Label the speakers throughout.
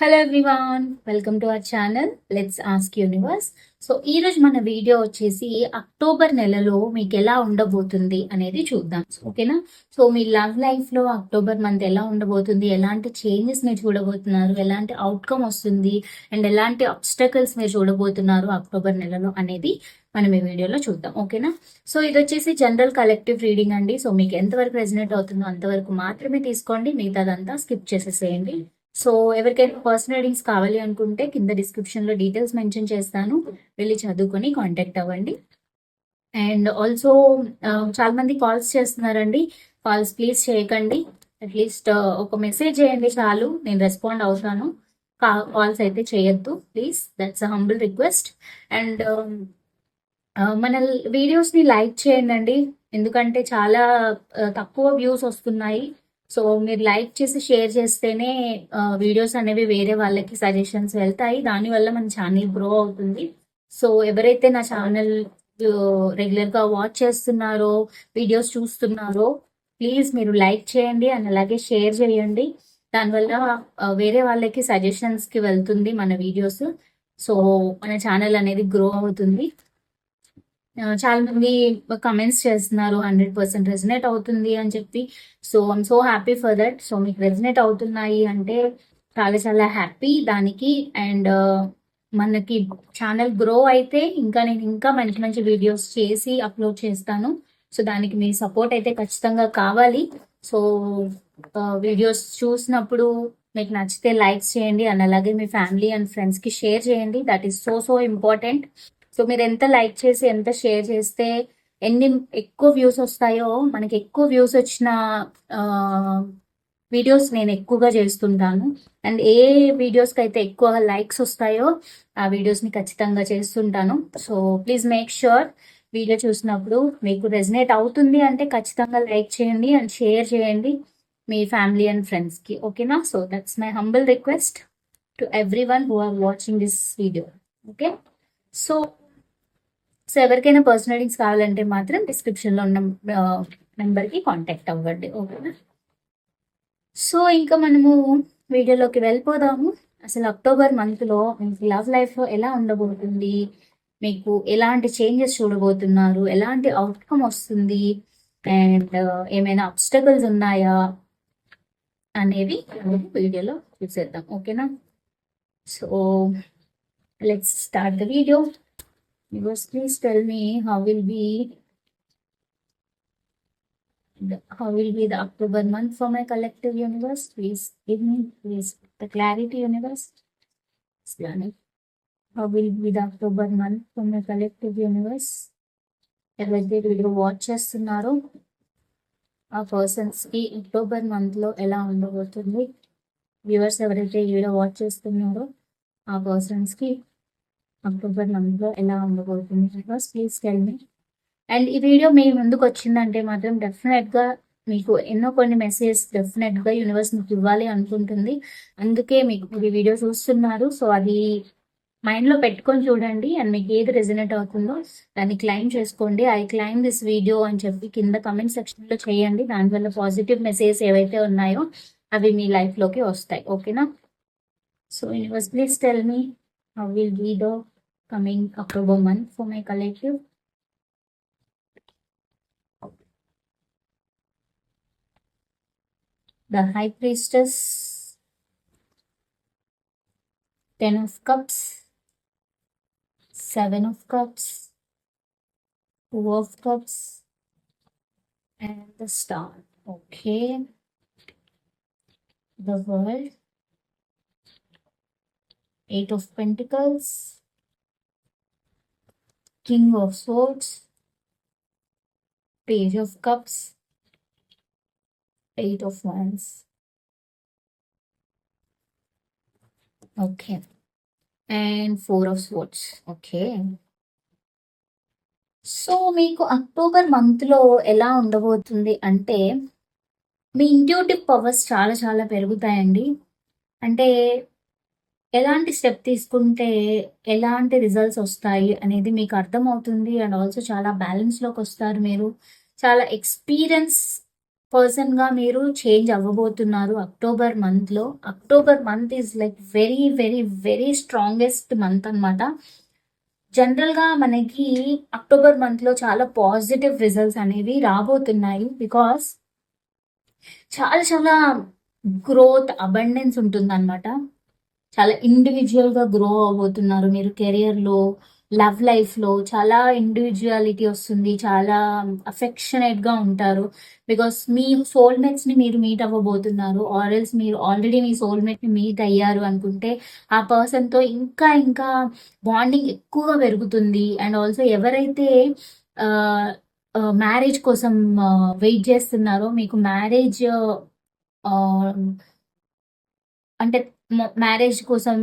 Speaker 1: Hello everyone welcome to our channel let's ask universe so ఈరోజు మన video వచ్చేసి October నెలలో మీకు ఎలా ఉండబోతుంది అనేది చూద్దాం. ఓకేనా సో మీ లవ్ లైఫ్లో అక్టోబర్ మంత్ ఎలా ఉండబోతుంది ఎలాంటి చేంజెస్ మీరు చూడబోతున్నారు ఎలాంటి అవుట్కమ్ వస్తుంది అండ్ ఎలాంటి అబ్స్టకల్స్ మీరు చూడబోతున్నారు అక్టోబర్ నెలలో అనేది మనం ఈ వీడియోలో చూద్దాం. ఓకేనా సో ఇది వచ్చేసి జనరల్ కలెక్టివ్ రీడింగ్ అండి. సో మీకు ఎంతవరకు రెజినేట్ అవుతుందో అంతవరకు మాత్రమే తీసుకోండి మిగతాదంతా స్కిప్ చేసేసేయండి. సో ఎవరికైనా పర్సనల్ ఐడీస్ కావాలి అనుకుంటే కింద డిస్క్రిప్షన్లో డీటెయిల్స్ మెన్షన్ చేస్తాను. వెళ్ళి చదువుకొని కాంటాక్ట్ అవ్వండి. అండ్ ఆల్సో చాలా మంది కాల్స్ చేస్తున్నారండి. కాల్స్ ప్లీజ్ చేయకండి. అట్లీస్ట్ ఒక మెసేజ్ చేయండి చాలు. నేను రెస్పాండ్ అవుతాను. కాల్స్ అయితే చేయొద్దు. Please that's a humble request and మన వీడియోస్ని లైక్ చేయండి అండి ఎందుకంటే చాలా తక్కువ వ్యూస్ వస్తున్నాయి. సో మీరు లైక్ చేసి షేర్ చేస్తేనే వీడియోస్ అనేవి వేరే వాళ్ళకి సజెషన్స్ వెళ్తాయి. దానివల్ల మన ఛానల్ గ్రో అవుతుంది. సో ఎవరైతే నా ఛానల్ రెగ్యులర్గా వాచ్ చేస్తున్నారో వీడియోస్ చూస్తున్నారో ప్లీజ్ మీరు లైక్ చేయండి అండ్ అలాగే షేర్ చేయండి. దానివల్ల వేరే వాళ్ళకి సజెషన్స్కి వెళ్తుంది మన వీడియోస్. సో మన ఛానల్ అనేది గ్రో అవుతుంది. చాలా మంది కమెంట్స్ చేస్తున్నారు హండ్రెడ్ పర్సెంట్ రెజినేట్ అవుతుంది అని చెప్పి. So I'm so happy for that so మీకు రెజినేట్ అవుతున్నాయి అంటే చాలా చాలా హ్యాపీ దానికి. అండ్ మనకి ఛానల్ గ్రో అయితే ఇంకా నేను ఇంకా మంచి మంచి వీడియోస్ చేసి అప్లోడ్ చేస్తాను. సో దానికి మీ సపోర్ట్ అయితే ఖచ్చితంగా కావాలి. సో వీడియోస్ చూసినప్పుడు మీకు నచ్చితే లైక్స్ చేయండి. అండ్ అలాగే మీ ఫ్యామిలీ అండ్ ఫ్రెండ్స్కి షేర్ చేయండి. That is so so important so మీరు ఎంత లైక్ చేసి ఎంత షేర్ చేస్తే ఎన్ని ఎక్కువ వ్యూస్ వస్తాయో మనకి ఎక్కువ వ్యూస్ వచ్చిన వీడియోస్ నేను ఎక్కువగా చేస్తుంటాను. అండ్ ఏ వీడియోస్కి అయితే ఎక్కువ లైక్స్ వస్తాయో ఆ వీడియోస్ని ఖచ్చితంగా చేస్తుంటాను. So please make sure video చూసినప్పుడు మీకు రెజినేట్ అవుతుంది అంటే ఖచ్చితంగా లైక్ చేయండి అండ్ షేర్ చేయండి మీ ఫ్యామిలీ అండ్ ఫ్రెండ్స్కి. ఓకేనా? So that's my humble request to everyone who are watching this video. Okay? So so ఎవరికైనా పర్సనల్ లింక్స్ కావాలంటే మాత్రం డిస్క్రిప్షన్లో ఉన్న నెంబర్కి కాంటాక్ట్ అవ్వండి ఓకేనా? సో ఇంకా మనము వీడియోలోకి వెళ్ళిపోదాము. అసలు అక్టోబర్ మంత్లో మీకు లవ్ లైఫ్ ఎలా ఉండబోతుంది? మీకు ఎలాంటి చేంజెస్ చూడబోతున్నారు? ఎలాంటి అవుట్కమ్ వస్తుంది? అండ్ ఏమైనా అబ్స్టకల్స్ ఉన్నాయా? అనేవి వీడియోలో చూసేద్దాం ఓకేనా? So let's start the video Because please tell me how will be the, how will be the October month for my collective universe? Please give me please the clarity universe. How will be the October month for my collective universe? ఎవరైతే video watch చేస్తున్నారో ఆ పర్సన్స్కి October మంత్లో ఎలా ఉండబోతుంది viewers ఎవరైతే ఈ video watch చేస్తున్నారో ఆ పర్సన్స్కి అక్టోబర్ మంత్ ఎలా ఉండబోతుంది because please tell me and ఈ వీడియో మీ ముందుకు వచ్చిందంటే మాత్రం డెఫినెట్గా మీకు ఎన్నో కొన్ని మెసేజ్ డెఫినెట్గా యూనివర్స్ మీకు ఇవ్వాలి అనుకుంటుంది. అందుకే మీకు ఈ వీడియో చూస్తున్నారు. సో అది మైండ్లో పెట్టుకొని చూడండి. అండ్ మీకు ఏది రెజినేట్ అవుతుందో దాన్ని క్లైమ్ చేసుకోండి. ఐ క్లైమ్ దిస్ వీడియో అని చెప్పి కింద కమెంట్ సెక్షన్లో చేయండి. దానివల్ల పాజిటివ్ మెసేజ్ ఏవైతే ఉన్నాయో అవి మీ లైఫ్లోకి వస్తాయి. ఓకేనా so universe please tell me how will be the coming October month for my collective. The High Priestess, Ten of Cups, Seven of Cups, Two of Cups, and the Star. Okay. The World. Eight of Pentacles, King of Swords, Page of Cups, Eight of Wands. Okay. And Four of Swords. Okay. So మీకు October మంత్లో ఎలా ఉండబోతుంది అంటే మీ intuitive powers చాలా చాలా పెరుగుతాయండి అంటే ఎలాంటి step తీసుకుంటే ఎలాంటి రిజల్ట్స్ వస్తాయి అనేది మీకు అర్థమవుతుంది అండ్ ఆల్సో చాలా బ్యాలెన్స్లోకి వస్తారు మీరు. చాలా ఎక్స్పీరియన్స్ పర్సన్గా మీరు చేంజ్ అవ్వబోతున్నారు అక్టోబర్ మంత్లో October month is like very very very strongest month అనమాట జనరల్గా మనకి అక్టోబర్ మంత్లో చాలా పాజిటివ్ రిజల్ట్స్ అనేవి రాబోతున్నాయి బికాస్ చాలా చాలా గ్రోత్ అబండెన్స్ ఉంటుందన్నమాట. చాలా ఇండివిజువల్గా గ్రో అవబోతున్నారు మీరు కెరియర్లో లవ్ లైఫ్లో చాలా ఇండివిజువాలిటీ వస్తుంది. చాలా అఫెక్షనేట్గా ఉంటారు. బికాస్ మీ సోల్మేట్స్ని మీరు మీట్ అవ్వబోతున్నారు. ఆర్ఎల్స్ మీరు ఆల్రెడీ మీ సోల్మేట్ని మీట్ అయ్యారు అనుకుంటే ఆ పర్సన్తో ఇంకా ఇంకా బాండింగ్ ఎక్కువగా పెరుగుతుంది. అండ్ ఆల్సో ఎవరైతే మ్యారేజ్ కోసం వెయిట్ చేస్తున్నారో మీకు మ్యారేజ్ అంటే మ్యారేజ్ కోసం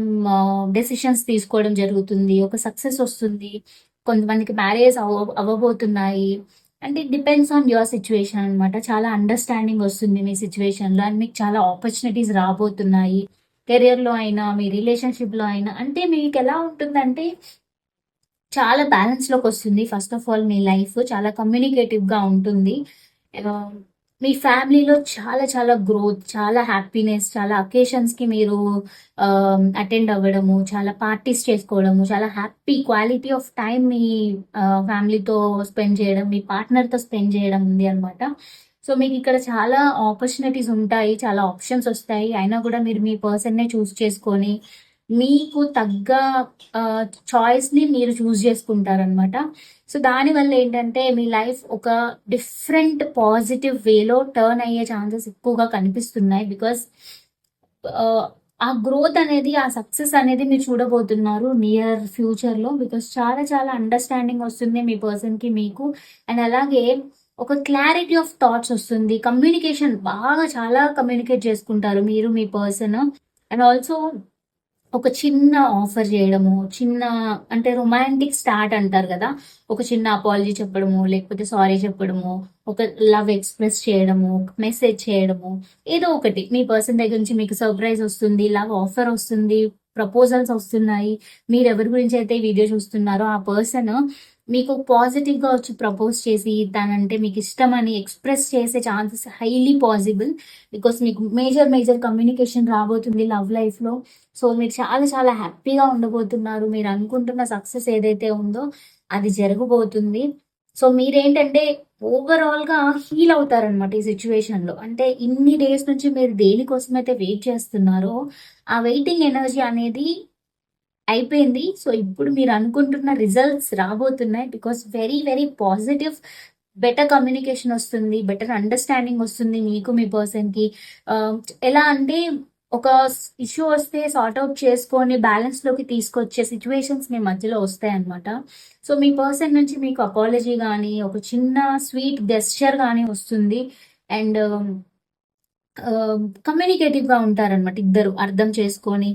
Speaker 1: డెసిషన్స్ తీసుకోవడం జరుగుతుంది. ఒక సక్సెస్ వస్తుంది. కొంతమందికి మ్యారేజ్ అవ అవ్వబోతున్నాయి. అంటే డిపెండ్స్ ఆన్ యువర్ సిచ్యువేషన్ అనమాట చాలా అండర్స్టాండింగ్ వస్తుంది మీ సిచ్యువేషన్లో అండ్ మీకు చాలా ఆపర్చునిటీస్ రాబోతున్నాయి. కెరియర్లో అయినా మీ రిలేషన్షిప్లో అయినా. అంటే మీకు ఎలా ఉంటుందంటే చాలా బ్యాలెన్స్లోకి వస్తుంది. ఫస్ట్ ఆఫ్ ఆల్ మీ లైఫ్ చాలా కమ్యూనికేటివ్గా ఉంటుంది. మీ ఫ్యామిలీలో చాలా చాలా గ్రోత్ చాలా హ్యాపీనెస్ చాలా అకేషన్స్కి మీరు అటెండ్ అవ్వడము చాలా పార్టీస్ చేసుకోవడము చాలా హ్యాపీ క్వాలిటీ ఆఫ్ టైం మీ ఫ్యామిలీతో స్పెండ్ చేయడం మీ పార్ట్నర్తో స్పెండ్ చేయడం ఉంది అనమాట సో మీకు ఇక్కడ చాలా ఆపర్చునిటీస్ ఉంటాయి చాలా ఆప్షన్స్ వస్తాయి. అయినా కూడా మీరు మీ పర్సన్నే చూస్ చేసుకొని మీకు తగ్గ చాయిస్ని మీరు చూస్ చేసుకుంటారనమాట సో దానివల్ల ఏంటంటే మీ లైఫ్ ఒక డిఫరెంట్ పాజిటివ్ వేలో టర్న్ అయ్యే ఛాన్సెస్ ఎక్కువగా కనిపిస్తున్నాయి బికాస్ ఆ గ్రోత్ అనేది ఆ సక్సెస్ అనేది మీరు చూడబోతున్నారు నియర్ ఫ్యూచర్లో బికాస్ చాలా చాలా అండర్స్టాండింగ్ వస్తుంది మీ పర్సన్కి మీకు. అండ్ అలాగే ఒక క్లారిటీ ఆఫ్ థాట్స్ వస్తుంది. కమ్యూనికేషన్ బాగా చాలా కమ్యూనికేట్ చేసుకుంటారు మీరు మీ పర్సన్ అండ్ ఆల్సో ఒక చిన్న ఆఫర్ చేయడము చిన్న అంటే రొమాంటిక్ స్టార్ట్ అంటారు కదా ఒక చిన్న అపాలజీ చెప్పడము లేకపోతే సారీ చెప్పడము ఒక లవ్ ఎక్స్ప్రెస్ చేయడము మెసేజ్ చేయడము ఏదో ఒకటి. మీ పర్సన్ దగ్గర నుంచి మీకు సర్ప్రైజ్ వస్తుంది లవ్ ఆఫర్ వస్తుంది ప్రపోజల్స్ వస్తున్నాయి. మీరు ఎవరి గురించి అయితే వీడియో చూస్తున్నారో ఆ పర్సన్ మీకు పాజిటివ్గా వచ్చి ప్రపోజ్ చేసి తనంటే మీకు ఇష్టం అని ఎక్స్ప్రెస్ చేసే ఛాన్సెస్ హైలీ పాసిబుల్ బికాస్ మీకు మేజర్ మేజర్ కమ్యూనికేషన్ రాబోతుంది లవ్ లైఫ్లో. సో మీరు చాలా చాలా హ్యాపీగా ఉండబోతున్నారు. మీరు అనుకుంటున్న సక్సెస్ ఏదైతే ఉందో అది జరగబోతుంది. సో మీరేంటంటే ఓవరాల్గా హీల్ అవుతారనమాట ఈ సిచ్యువేషన్లో. అంటే ఇన్ని డేస్ నుంచి మీరు దేనికోసం అయితే వెయిట్ చేస్తున్నారో ఆ వెయిటింగ్ ఎనర్జీ అనేది అయిపోయింది. సో ఇప్పుడు మీరు అనుకుంటున్న రిజల్ట్స్ రాబోతున్నాయి because very very positive better communication వస్తుంది బెటర్ అండర్స్టాండింగ్ వస్తుంది మీకు మీ పర్సన్కి um, ఎలా అంటే ఒక ఇష్యూ వస్తే సార్ట్ అవుట్ చేసుకొని బ్యాలెన్స్లోకి తీసుకొచ్చే సిచ్యువేషన్స్ మీ మధ్యలో వస్తాయి అనమాట సో మీ పర్సన్ నుంచి మీకు అపాలజీ కానీ ఒక చిన్న స్వీట్ గెస్చర్ కానీ వస్తుంది. అండ్ Um, కమ్యూనికేటివ్గా ఉంటారన్నమాట ఇద్దరు అర్థం చేసుకొని.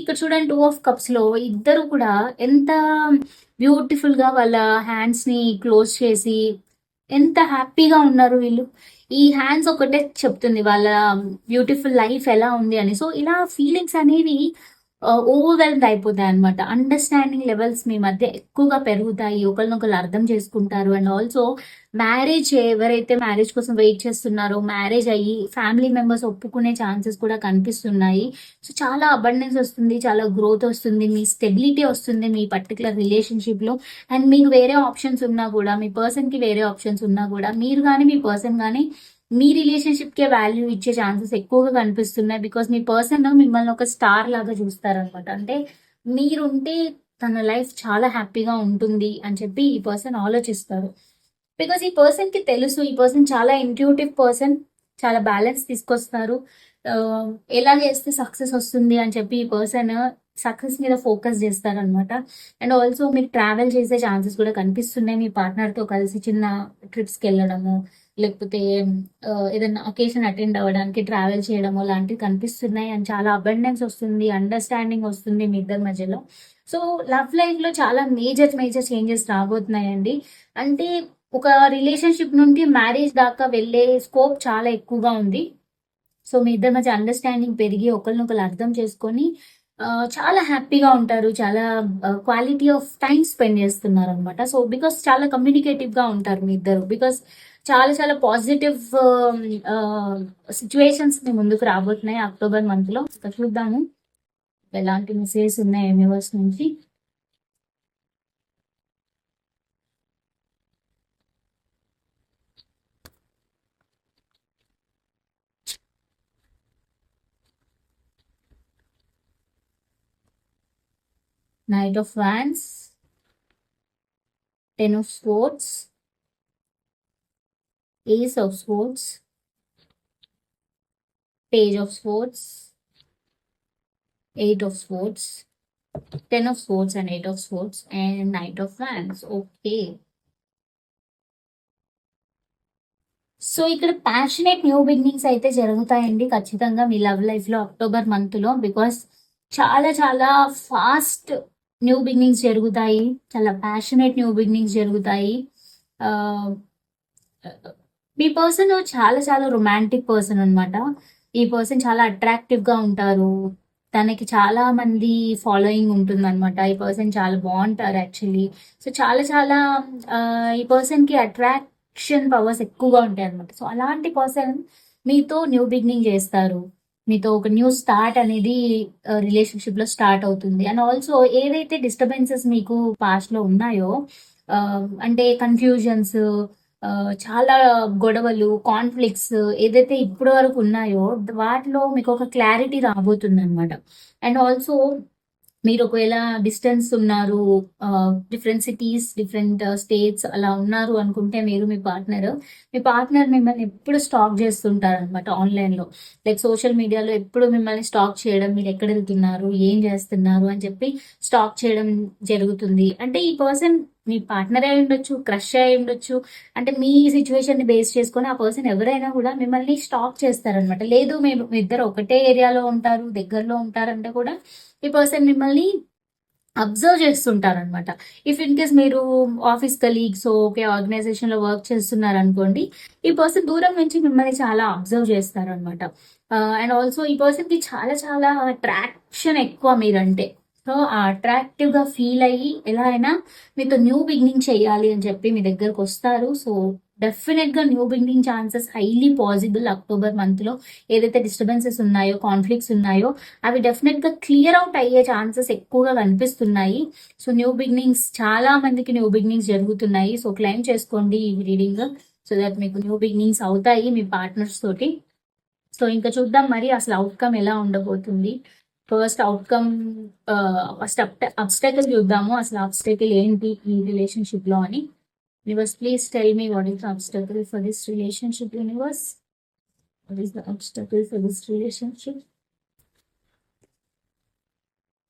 Speaker 1: ఇక్కడ చూడండి టూ ఆఫ్ కప్స్లో ఇద్దరు కూడా ఎంత బ్యూటిఫుల్గా వాళ్ళ హ్యాండ్స్ని క్లోజ్ చేసి ఎంత హ్యాపీగా ఉన్నారు వీళ్ళు. ఈ హ్యాండ్స్ ఒకటే చెప్తుంది వాళ్ళ బ్యూటిఫుల్ లైఫ్ ఎలా ఉంది అని. సో ఇలా ఫీలింగ్స్ అనేవి ఓవర్వెల్మ్డ్ అయిపోతాయి అనమాట అండర్స్టాండింగ్ లెవెల్స్ మీ మధ్య ఎక్కువగా పెరుగుతాయి. ఒకరినొకరు అర్థం చేసుకుంటారు. అండ్ ఆల్సో మ్యారేజ్ ఎవరైతే మ్యారేజ్ కోసం వెయిట్ చేస్తున్నారో మ్యారేజ్ అయ్యి ఫ్యామిలీ మెంబర్స్ ఒప్పుకునే ఛాన్సెస్ కూడా కనిపిస్తున్నాయి. సో చాలా అబండెన్స్ వస్తుంది. చాలా గ్రోత్ వస్తుంది. మీ స్టెబిలిటీ వస్తుంది మీ పర్టికులర్ రిలేషన్షిప్లో. అండ్ మీకు వేరే ఆప్షన్స్ ఉన్నా కూడా మీ పర్సన్కి వేరే ఆప్షన్స్ ఉన్నా కూడా మీరు కానీ మీ పర్సన్ కానీ మీ రిలేషన్షిప్ కే వాల్యూ ఇచ్చే ఛాన్సెస్ ఎక్కువగా కనిపిస్తున్నాయి బికాస్ మీ పర్సన్ మిమ్మల్ని ఒక స్టార్ లాగా చూస్తారనమాట అంటే మీరుంటే తన లైఫ్ చాలా హ్యాపీగా ఉంటుంది అని చెప్పి ఈ పర్సన్ ఆలోచిస్తారు. బికాస్ ఈ పర్సన్కి తెలుసు ఈ పర్సన్ చాలా ఇంట్యూటివ్ పర్సన్ చాలా బ్యాలెన్స్ తీసుకొస్తారు. ఎలా చేస్తే సక్సెస్ వస్తుంది అని చెప్పి ఈ పర్సన్ సక్సెస్ మీద ఫోకస్ చేస్తారనమాట అండ్ ఆల్సో మీరు ట్రావెల్ చేసే ఛాన్సెస్ కూడా కనిపిస్తున్నాయి. మీ పార్ట్నర్తో కలిసి చిన్న ట్రిప్స్కి వెళ్ళడము లేకపోతే ఏదైనా అకేషన్ అటెండ్ అవ్వడానికి ట్రావెల్ చేయడము లాంటివి కనిపిస్తున్నాయి. అండ్ చాలా అబండెన్స్ వస్తుంది అండర్స్టాండింగ్ వస్తుంది మీ ఇద్దరి మధ్యలో. సో లవ్ లైఫ్లో చాలా మేజర్ మేజర్ చేంజెస్ రాబోతున్నాయండి. అంటే ఒక రిలేషన్షిప్ నుండి మ్యారేజ్ దాకా వెళ్ళే స్కోప్ చాలా ఎక్కువగా ఉంది. సో మీ ఇద్దరి మధ్య అండర్స్టాండింగ్ పెరిగి ఒకరినొకరు అర్థం చేసుకొని చాలా హ్యాపీగా ఉంటారు. చాలా క్వాలిటీ ఆఫ్ టైం స్పెండ్ చేస్తున్నారు అనమాట సో బికాస్ చాలా కమ్యూనికేటివ్గా ఉంటారు మీ ఇద్దరు. బికాస్ చాలా చాలా పాజిటివ్ సిచ్యువేషన్స్ మీ ముందుకు రాబోతున్నాయి అక్టోబర్ మంత్లో. ఇక చూద్దాము. ఎలాంటి మెసేజెస్ ఉన్నాయి యూనివర్స్ నుంచి. Knight of Wands, Ten of Swords, Ace of Swords, Page of Swords, Eight of Swords, Ten of Swords and Eight of Swords, and Knight of Wands. Okay. So ఇక్కడ passionate new beginnings అయితే జరుగుతాయండి. ఖచ్చితంగా మీ love లైఫ్లో October మంత్లో because చాలా చాలా fast new beginnings జరుగుతాయి. చాలా ప్యాషనేట్ న్యూ బిగినింగ్స్ జరుగుతాయి. Uh, మీ పర్సన్ చాలా చాలా రొమాంటిక్ పర్సన్ అన్నమాట. ఈ పర్సన్ చాలా అట్రాక్టివ్గా ఉంటారు. తనకి చాలా మంది ఫాలోయింగ్ ఉంటుంది అనమాట ఈ పర్సన్ చాలా బాగుంటారు యాక్చువల్లీ సో చాలా చాలా ఈ పర్సన్కి అట్రాక్షన్ పవర్స్ ఎక్కువగా ఉంటాయి అనమాట సో అలాంటి పర్సన్ మీతో న్యూ బిగినింగ్ చేస్తారు. మీతో ఒక న్యూ స్టార్ట్ అనేది రిలేషన్షిప్లో స్టార్ట్ అవుతుంది. అండ్ ఆల్సో ఏదైతే డిస్టర్బెన్సెస్ మీకు పాస్ట్లో ఉన్నాయో అంటే కన్ఫ్యూజన్స్ చాలా గొడవలు కాన్ఫ్లిక్ట్స్ ఏదైతే ఇప్పటి వరకు ఉన్నాయో వాటిలో మీకు ఒక క్లారిటీ రాబోతుంది అనమాట అండ్ ఆల్సో మీరు ఒకవేళ డిస్టెన్స్ ఉన్నారు డిఫరెంట్ సిటీస్ డిఫరెంట్ స్టేట్స్ అలా ఉన్నారు అనుకుంటే మీరు మీ పార్ట్నర్ మీ పార్ట్నర్ మిమ్మల్ని ఎప్పుడు స్టాక్ చేస్తుంటారు అనమాట ఆన్లైన్లో లైక్ సోషల్ మీడియాలో ఎప్పుడు మిమ్మల్ని స్టాక్ చేయడం మీరు ఎక్కడ వెళ్తున్నారు ఏం చేస్తున్నారు అని చెప్పి స్టాక్ చేయడం జరుగుతుంది. అంటే ఈ పర్సన్ మీ పార్ట్నర్ అయి ఉండొచ్చు క్రష్ అయి ఉండొచ్చు. అంటే మీ సిచ్యువేషన్ని బేస్ చేసుకొని ఆ పర్సన్ ఎవరైనా కూడా మిమ్మల్ని స్టాక్ చేస్తారనమాట లేదు మేము మీ ఇద్దరు ఒకటే ఏరియాలో ఉంటారు దగ్గరలో ఉంటారంటే కూడా ఈ పర్సన్ మిమ్మల్ని అబ్జర్వ్ చేస్తుంటారనమాట ఇఫ్ ఇన్ కేస్ మీరు ఆఫీస్ కలీగ్స్ ఓకే ఆర్గనైజేషన్లో వర్క్ చేస్తున్నారు అనుకోండి ఈ పర్సన్ దూరం నుంచి మిమ్మల్ని చాలా అబ్జర్వ్ చేస్తారనమాట అండ్ ఆల్సో ఈ పర్సన్కి చాలా చాలా అట్రాక్షన్ ఎక్కువ మీరంటే. సో ఆ అట్రాక్టివ్గా ఫీల్ అయ్యి ఎలా అయినా మీతో న్యూ బిగినింగ్ చేయాలి అని చెప్పి మీ దగ్గరకు వస్తారు. సో డెఫినెట్గా new beginning chances highly possible October మంత్లో ఏదైతే డిస్టర్బెన్సెస్ ఉన్నాయో కాన్ఫ్లిక్ట్స్ ఉన్నాయో అవి డెఫినెట్గా క్లియర్ అవుట్ అయ్యే ఛాన్సెస్ ఎక్కువగా కనిపిస్తున్నాయి. సో న్యూ బిగినింగ్స్ చాలా మందికి న్యూ బిగినింగ్స్ జరుగుతున్నాయి. సో క్లెయిమ్ చేసుకోండి ఈ రీడింగ్ సో దట్ మీకు న్యూ బిగినింగ్స్ అవుతాయి మీ పార్ట్నర్స్ తోటి. సో ఇంకా చూద్దాం మరి అసలు అవుట్కమ్ ఎలా ఉండబోతుంది. ఫస్ట్ అవుట్కమ్ ఫస్ట్ అబ్స్టకల్ చూద్దాము. అసలు అబ్స్టకల్ ఏంటి ఈ రిలేషన్షిప్లో అని. Universe please tell me what is the obstacle for this relationship universe what is the obstacle for this relationship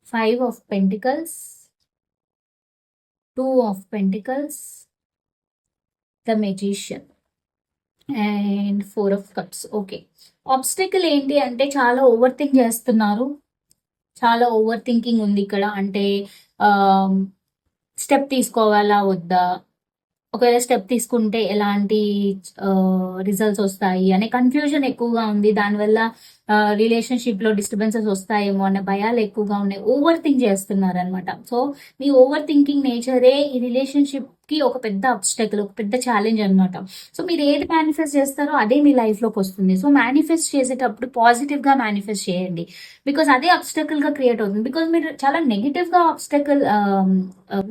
Speaker 1: five of pentacles two of pentacles the magician and four of cups okay obstacle ఏంటి అంటే చాలా over think చేస్తున్నారు. చాలా over thinking ఉంది ఇక్కడ. అంటే step తీసుకోవాలా వద్దా? ఒకవేళ స్టెప్ తీసుకుంటే ఎలాంటి రిజల్ట్స్ వస్తాయి అనే కన్ఫ్యూజన్ ఎక్కువగా ఉంది. దానివల్ల రిలేషన్షిప్లో డిస్టర్బెన్సెస్ వస్తాయేమో అనే భయాలు ఎక్కువగా ఉన్నాయి. ఓవర్ థింక్ చేస్తున్నారు అనమాట సో మీ ఓవర్ థింకింగ్ నేచరే ఈ రిలేషన్షిప్ కి ఒక పెద్ద అబ్స్టెకల్ ఒక పెద్ద ఛాలెంజ్ అనమాట సో మీరు ఏది మేనిఫెస్ట్ చేస్తారో అదే మీ లైఫ్లోకి వస్తుంది. సో మేనిఫెస్ట్ చేసేటప్పుడు పాజిటివ్గా మేనిఫెస్ట్ చేయండి. బికాస్ అదే అబ్స్టకల్గా క్రియేట్ అవుతుంది. బికాస్ మీరు చాలా నెగిటివ్గా అబ్స్టకల్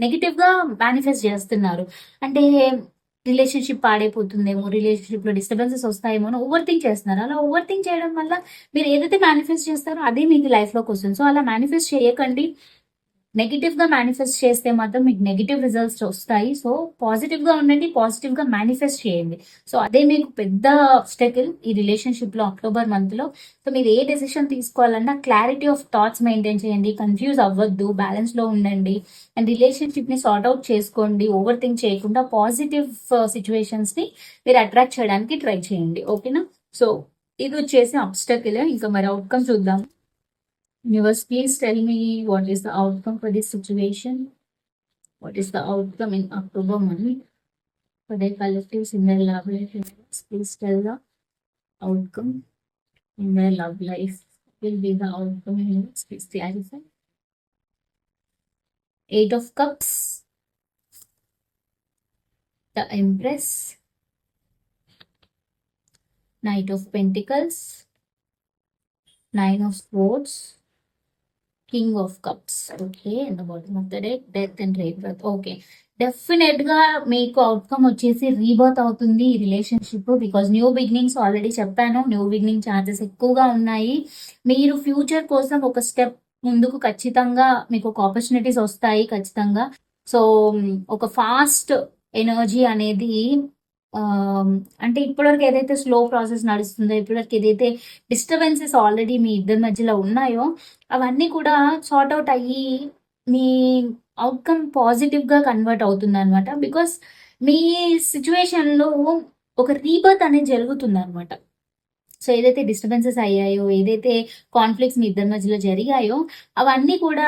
Speaker 1: నెగిటివ్ um, uh, గా మేనిఫెస్ట్ చేస్తున్నారు. అంటే రిలేషన్షిప్ పాడైపోతుందేమో రిలేషన్షిప్లో డిస్టర్బెన్సెస్ వస్తాయేమో అని ఓవర్ థింక్ చేస్తున్నారు. అలా ఓవర్ థింక్ చేయడం వల్ల మీరు ఏదైతే మేనిఫెస్ట్ చేస్తారో అదే మీకు లైఫ్లోకి వస్తుంది. సో అలా మేనిఫెస్ట్ చేయకండి. నెగిటివ్గా మేనిఫెస్ట్ చేస్తే మాత్రం మీకు నెగిటివ్ రిజల్ట్స్ వస్తాయి. సో పాజిటివ్గా ఉండండి పాజిటివ్గా మేనిఫెస్ట్ చేయండి. సో అదే మీకు పెద్ద ఆబ్స్టకిల్ ఈ రిలేషన్షిప్లో అక్టోబర్ మంత్లో. సో మీరు ఏ డెసిషన్ తీసుకోవాలన్నా క్లారిటీ ఆఫ్ థాట్స్ మెయింటైన్ చేయండి కన్ఫ్యూజ్ అవ్వద్దు బ్యాలెన్స్లో ఉండండి. అండ్ రిలేషన్షిప్ని సార్ట్ అవుట్ చేసుకోండి ఓవర్ థింక్ చేయకుండా పాజిటివ్ సిచ్యువేషన్స్ uh, ని మీరు అట్రాక్ట్ చేయడానికి ట్రై చేయండి. ఓకేనా సో ఇది వచ్చేసి అబ్స్టకిల్ ఇంకా మరి అవుట్కమ్ చూద్దాం. Universe, please tell me what is the outcome for this situation. What is the outcome in October month for their collectives in their love life? Please tell the outcome in their love life. Will be the outcome. Universe, please clarify. Eight of Cups, the Empress, Knight of Pentacles, Nine of Swords, king of cups okay in the bottom of the deck, Death and Rebirth. Okay డెఫినెట్గా మీకు outcome వచ్చేసి rebirth అవుతుంది ఈ relationship because new beginnings already చెప్పాను. New beginning chances ఎక్కువగా ఉన్నాయి. మీరు future కోసం ఒక స్టెప్ ముందుకు ఖచ్చితంగా మీకు ఒక ఆపర్చునిటీస్ వస్తాయి ఖచ్చితంగా. సో ఒక ఫాస్ట్ ఎనర్జీ అనేది అంటే ఇప్పటివరకు ఏదైతే స్లో ప్రాసెస్ నడుస్తుందో ఇప్పటివరకు ఏదైతే డిస్టర్బెన్సెస్ ఆల్రెడీ మీ ఇద్దరి మధ్యలో ఉన్నాయో అవన్నీ కూడా సార్ట్ అవుట్ అయ్యి మీ అవుట్కమ్ పాజిటివ్గా కన్వర్ట్ అవుతుంది అనమాట బికాస్ మీ సిచ్యువేషన్లో ఒక రీబర్త్ అనేది జరుగుతుంది అనమాట సో ఏదైతే డిస్టర్బెన్సెస్ అయ్యాయో ఏదైతే కాన్ఫ్లిక్ట్స్ మీ ఇద్దరి మధ్యలో జరిగాయో అవన్నీ కూడా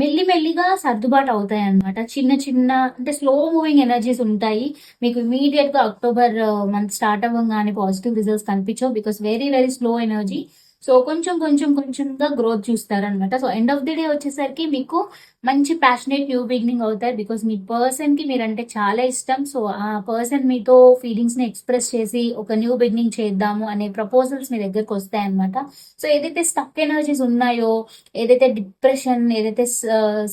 Speaker 1: మెల్లిమెల్లిగా సర్దుబాటు అవుతాయి అనమాట చిన్న చిన్న అంటే స్లో మూవింగ్ ఎనర్జీస్ ఉంటాయి. మీకు ఇమీడియట్గా అక్టోబర్ మంత్ స్టార్ట్ అవ్వగానే పాజిటివ్ రిజల్ట్స్ కనిపించవు because very very slow energy so కొంచెం కొంచెం కొంచెంగా growth చూస్తారనమాట so end of the day వచ్చేసరికి మీకు మంచి ప్యాషనేట్ న్యూ బిగినింగ్ అవుతారు బికాస్ మీ పర్సన్కి మీరంటే చాలా ఇష్టం. సో ఆ పర్సన్ మీతో ఫీలింగ్స్ని ఎక్స్ప్రెస్ చేసి ఒక న్యూ బిగినింగ్ చేద్దాము అనే ప్రపోజల్స్ మీ దగ్గరకు వస్తాయి అనమాట సో ఏదైతే స్టక్ ఎనర్జీస్ ఉన్నాయో ఏదైతే డిప్రెషన్ ఏదైతే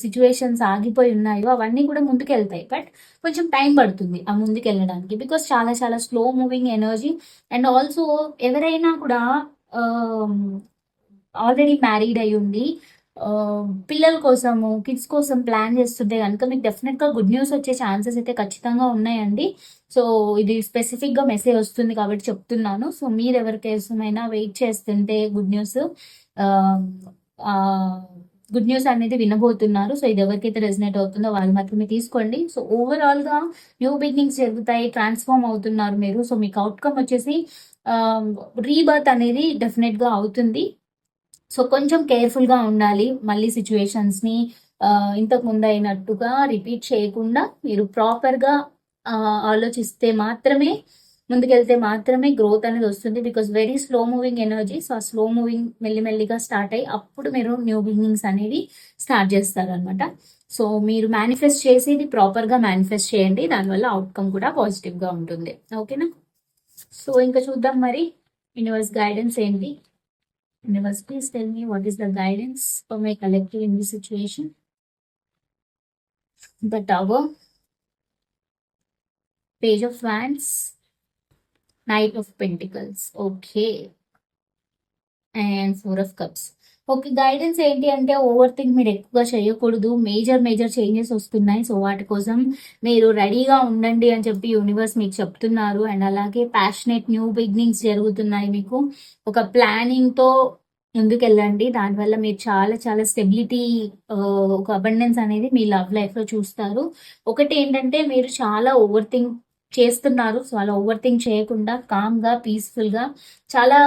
Speaker 1: సిచ్యువేషన్స్ ఆగిపోయి ఉన్నాయో అవన్నీ కూడా ముందుకు వెళ్తాయి బట్ కొంచెం టైం పడుతుంది ఆ ముందుకు వెళ్ళడానికి బికాస్ చాలా చాలా slow moving energy and also ఎవరైనా కూడా ఆల్రెడీ మ్యారీడ్ అయి ఉండి పిల్లల కోసము కిడ్స్ కోసం ప్లాన్ చేస్తుంటే కనుక మీకు డెఫినెట్గా గుడ్ న్యూస్ వచ్చే ఛాన్సెస్ అయితే ఖచ్చితంగా ఉన్నాయండి. సో ఇది స్పెసిఫిక్గా మెసేజ్ వస్తుంది కాబట్టి చెప్తున్నాను. సో మీరు ఎవరికోసమైనా వెయిట్ చేస్తుంటే గుడ్ న్యూస్ గుడ్ న్యూస్ అనేది వినబోతున్నారు. సో ఇది ఎవరికైతే రెజినేట్ అవుతుందో వాళ్ళు మాత్రమే తీసుకోండి. సో ఓవరాల్గా న్యూ బిగినింగ్స్ జరుగుతాయి ట్రాన్స్ఫార్మ్ అవుతున్నారు మీరు. సో మీకు అవుట్కమ్ వచ్చేసి Um, రీబర్త్ అనేది డెఫినెట్గా అవుతుంది. సో కొంచెం కేర్ఫుల్గా ఉండాలి మళ్ళీ సిచ్యువేషన్స్ని uh, ఇంతకు ముందు అయినట్టుగా రిపీట్ చేయకుండా మీరు ప్రాపర్గా uh, ఆలోచిస్తే మాత్రమే ముందుకెళ్తే మాత్రమే గ్రోత్ అనేది వస్తుంది. Because very slow moving energy so ఆ స్లో మూవింగ్ మెల్లిమెల్లిగా స్టార్ట్ అయ్యి అప్పుడు మీరు న్యూ బిగినింగ్స్ అనేవి స్టార్ట్ చేస్తారు అనమాట సో మీరు మేనిఫెస్ట్ చేసేది ఇది ప్రాపర్గా మేనిఫెస్ట్ చేయండి. దానివల్ల అవుట్కమ్ కూడా పాజిటివ్గా ఉంటుంది. ఓకేనా సో ఇంకా చూద్దాం మరి యూనివర్స్ గైడెన్స్ ఏంటి universe please tell me what is the guidance for my collective in this situation the tower page of fans knight of pentacles okay and four of cups okay guidance ఏంటి అంటే over think మీరు ఎక్కువగా చేయకూడదు. Major major changes వస్తున్నాయి. So వాటి కోసం మీరు రెడీగా ఉండండి అని చెప్పి యూనివర్స్ మీకు చెప్తున్నారు. అండ్ అలాగే ప్యాషనెట్ న్యూ బిగినింగ్స్ జరుగుతున్నాయి మీకు. ఒక ప్లానింగ్తో ముందుకెళ్ళండి. దానివల్ల మీరు చాలా చాలా స్టెబిలిటీ ఒక అబండెన్స్ అనేది మీ లవ్ లైఫ్లో చూస్తారు. ఒకటి ఏంటంటే మీరు చాలా ఓవర్ థింక్ చేస్తున్నారు. సో అలా ఓవర్ థింక్ చేయకుండా కామ్గా పీస్ఫుల్గా చాలా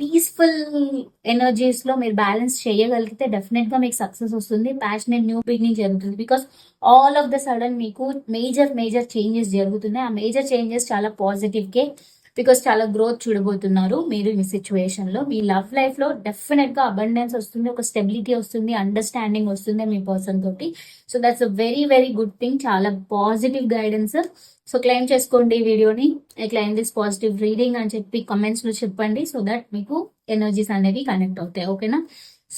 Speaker 1: పీస్ఫుల్ ఎనర్జీస్లో మీరు బ్యాలెన్స్ చేయగలిగితే డెఫినెట్గా మీకు సక్సెస్ వస్తుంది. ప్యాషనెట్ న్యూ బిగినింగ్ జరుగుతుంది. Because all of the sudden మీకు మేజర్ మేజర్ చేంజెస్ జరుగుతున్నాయి. ఆ మేజర్ చేంజెస్ చాలా పాజిటివ్ కే బికాస్ చాలా గ్రోత్ చూడబోతున్నారు మీరు మీ సిచ్యువేషన్లో మీ లవ్ లైఫ్లో డెఫినెట్గా అబండెన్స్ వస్తుంది ఒక స్టెబిలిటీ వస్తుంది అండర్స్టాండింగ్ వస్తుంది మీ పర్సన్ తోటి. So that's a very very good thing చాలా పాజిటివ్ గైడెన్స్ సో క్లెయిమ్ చేసుకోండి ఈ వీడియోని I claim this positive reading అని చెప్పి కమెంట్స్లో చెప్పండి సో దట్ మీకు ఎనర్జీస్ అనేవి కనెక్ట్ అవుతాయి. ఓకేనా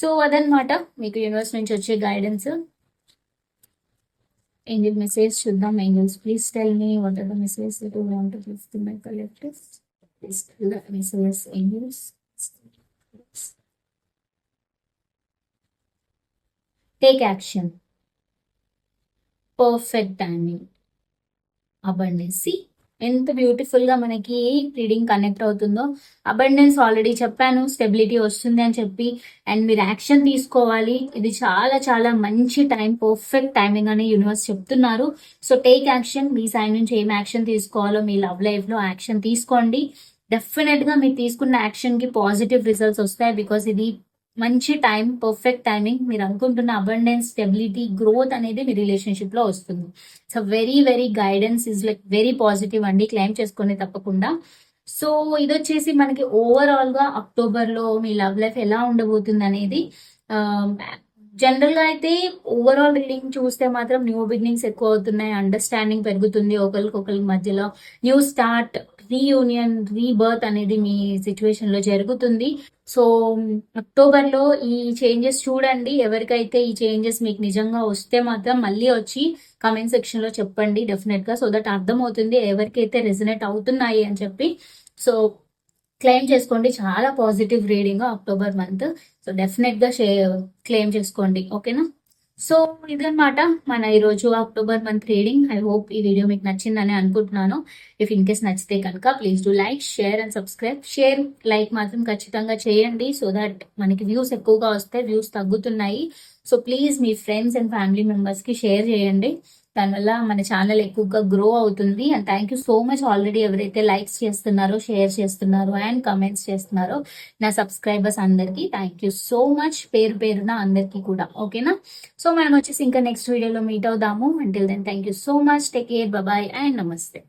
Speaker 1: సో అదనమాట మీకు యూనివర్స్ నుంచి వచ్చే guidance Angel message the angels. Please tell me what are the messages that you want to give to my collective. Please tell the messages, angels. Take action. Perfect timing. Abundance. See? ఎంత బ్యూటిఫుల్గా మనకి reading connect అవుతుందో. Abundance already చెప్పాను stability వస్తుంది అని చెప్పి. And మీరు action తీసుకోవాలి. ఇది చాలా చాలా మంచి టైం పర్ఫెక్ట్ టైమింగ్ అని యూనివర్స్ చెప్తున్నారు. సో టేక్ యాక్షన్ మీ సైడ్ నుంచి ఏం యాక్షన్ తీసుకోవాలో మీ లవ్ లైఫ్లో యాక్షన్ తీసుకోండి. డెఫినెట్గా మీరు తీసుకున్న యాక్షన్కి పాజిటివ్ రిజల్ట్స్ వస్తాయి బికాస్ ఇది మంచి టైం పర్ఫెక్ట్ టైమింగ్ మీరు అనుకుంటున్న అబండెన్స్ స్టెబిలిటీ గ్రోత్ అనేది మీ రిలేషన్షిప్లో వస్తుంది. So very very guidance is like very positive అండి. క్లెయిమ్ చేసుకునే తప్పకుండా. సో ఇది వచ్చేసి మనకి ఓవరాల్గా అక్టోబర్లో మీ లవ్ లైఫ్ ఎలా ఉండబోతుంది అనేది um, జనరల్గా అయితే ఓవరాల్ రీడింగ్ చూస్తే మాత్రం న్యూ బిగినింగ్స్ ఎక్కువ అవుతున్నాయి. అండర్స్టాండింగ్ పెరుగుతుంది. ఒకరికొకరి మధ్యలో న్యూ స్టార్ట్ రీయూనియన్ రీబర్త్ అనేది మీ సిచ్యువేషన్లో జరుగుతుంది. సో అక్టోబర్లో ఈ చేంజెస్ చూడండి. ఎవరికైతే ఈ చేంజెస్ మీకు నిజంగా వస్తే మాత్రం మళ్ళీ వచ్చి కమెంట్ సెక్షన్లో చెప్పండి డెఫినెట్గా సో దట్ అర్థమవుతుంది ఎవరికైతే రెజినేట్ అవుతున్నాయి అని చెప్పి. సో క్లెయిమ్ చేసుకోండి. చాలా positive reading October month. So డెఫినెట్గా క్లెయిమ్ చేసుకోండి. ఓకేనా? సో ఇదనమాట మన ఈరోజు October month reading. I hope ఈ వీడియో మీకు నచ్చిందని అనుకుంటున్నాను. ఇఫ్ ఇన్ కేస్ నచ్చితే కనుక please do like share and subscribe share like మాత్రం ఖచ్చితంగా చేయండి సో దట్ మనకి వ్యూస్ ఎక్కువగా వస్తే వ్యూస్ తగ్గుతున్నాయి. సో ప్లీజ్ మీ ఫ్రెండ్స్ అండ్ ఫ్యామిలీ మెంబర్స్కి షేర్ చేయండి. దానివల్ల మన ఛానల్ ఎక్కువగా గ్రో అవుతుంది. And thank you so much already ఎవరైతే లైక్స్ చేస్తున్నారో షేర్ చేస్తున్నారో అండ్ కమెంట్స్ చేస్తున్నారో నా సబ్స్క్రైబర్స్ అందరికీ థ్యాంక్ యూ సో మచ్ పేరు పేరున అందరికీ కూడా. ఓకేనా సో మనం వచ్చేసి ఇంకా నెక్స్ట్ వీడియోలో మీట్ అవుదాము. Until then thank you so much take care bye and నమస్తే